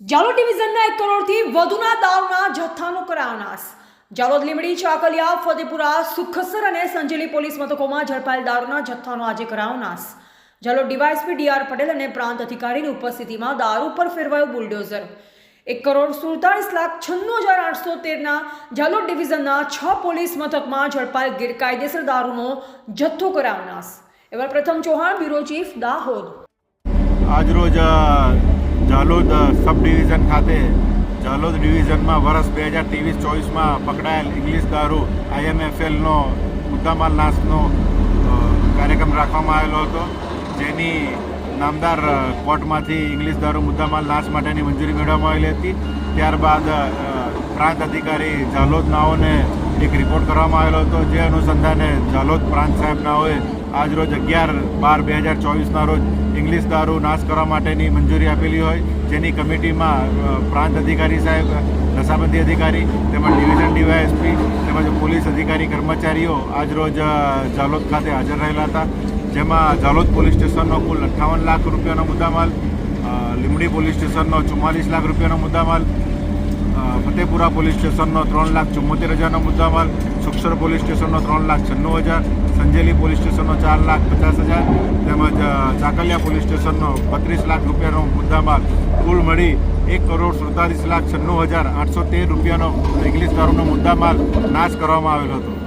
જાલોદ ડિવિઝનના એક કરોડથી વધુના દારૂના જથ્થાનો કરાયો જાલોદ લીમડી ચાકલિયા, ફતેપુરા, સુખસર અને સંજેલી પોલીસ મથકોમાં ઝડપાયેલ દારૂના જથ્થાનો આજે કરાયો નાશ જાલોદ ડીવાયસપી ડીઆર પટેલ અને પ્રાંત અધિકારીની ઉપસ્થિતિમાં દારૂ પર ફેરવાયું બુલડોઝર. એક કરોડ સુડતાલીસ લાખ છન્નું હજાર આઠસો તેરના જાલોદ ડિવિઝનના છ પોલીસ મથકમાં ઝડપાયેલ ગેરકાયદેસર દારૂનો જથ્થો કરાવનાશ એવા પ્રથમ ચૌહાણ, બ્યુરો ચીફ, દાહોદ. આજરોજ અ, ઝાલોદ સબ ડિવિઝન ખાતે જાલોદ ડિવિઝનમાં વર્ષ બે હજાર ત્રેવીસ ચોવીસમાં પકડાયેલ ઇંગ્લિશ દારૂ આઈએમએફએલનો મુદ્દામાલ નાશનો કાર્યક્રમ રાખવામાં આવેલો હતો. જેની નામદાર કોર્ટમાંથી ઇંગ્લિશ દારૂ મુદ્દામાલ નાશ માટેની મંજૂરી મેળવવામાં આવેલી હતી. ત્યારબાદ પ્રાંત અધિકારી જાલોદ નાઓને એક રિપોર્ટ કરવામાં આવેલો હતો. જે અનુસંધાને જાલોદ પ્રાંત સાહેબ નાઓએ આજરોજ અગિયાર બાર બે હજાર ચોવીસના રોજ ઇંગ્લિશ દારૂ નાશ કરવા માટેની મંજૂરી આપેલી હોય જેની કમિટીમાં પ્રાંત અધિકારી સાહેબ નશાબંધી અધિકારી તેમજ ડિવિઝન ડીવાયએસપી તેમજ પોલીસ અધિકારી કર્મચારીઓ આજરોજ રોજ ઝાલોદ ખાતે હાજર રહેલા હતા. જેમાં ઝાલોદ પોલીસ સ્ટેશનનો કુલ અઠ્ઠાવન લાખ રૂપિયાનો મુદ્દામાલ અ, લીંબડી પોલીસ સ્ટેશનનો ચુમ્માલીસ લાખ રૂપિયાનો મુદ્દામાલ ફતેપુરા પોલીસ સ્ટેશનનો ત્રણ લાખ ચુમ્મોતેર હજારનો મુદ્દામાલ સુખસર પોલીસ સ્ટેશનનો ત્રણ લાખ છન્નું હજાર, સંજેલી પોલીસ સ્ટેશનનો ચાર લાખ પચાસ હજાર, તેમજ ચાકલિયા પોલીસ સ્ટેશનનો બત્રીસ લાખ રૂપિયાનો મુદ્દામાલ કુલ મળી એક કરોડ સુડતાલીસ લાખ છન્નું હજાર આઠસો તેર રૂપિયાનો ઇંગ્લિશ દારૂનો મુદ્દામાલ નાશ કરવામાં આવેલો હતો.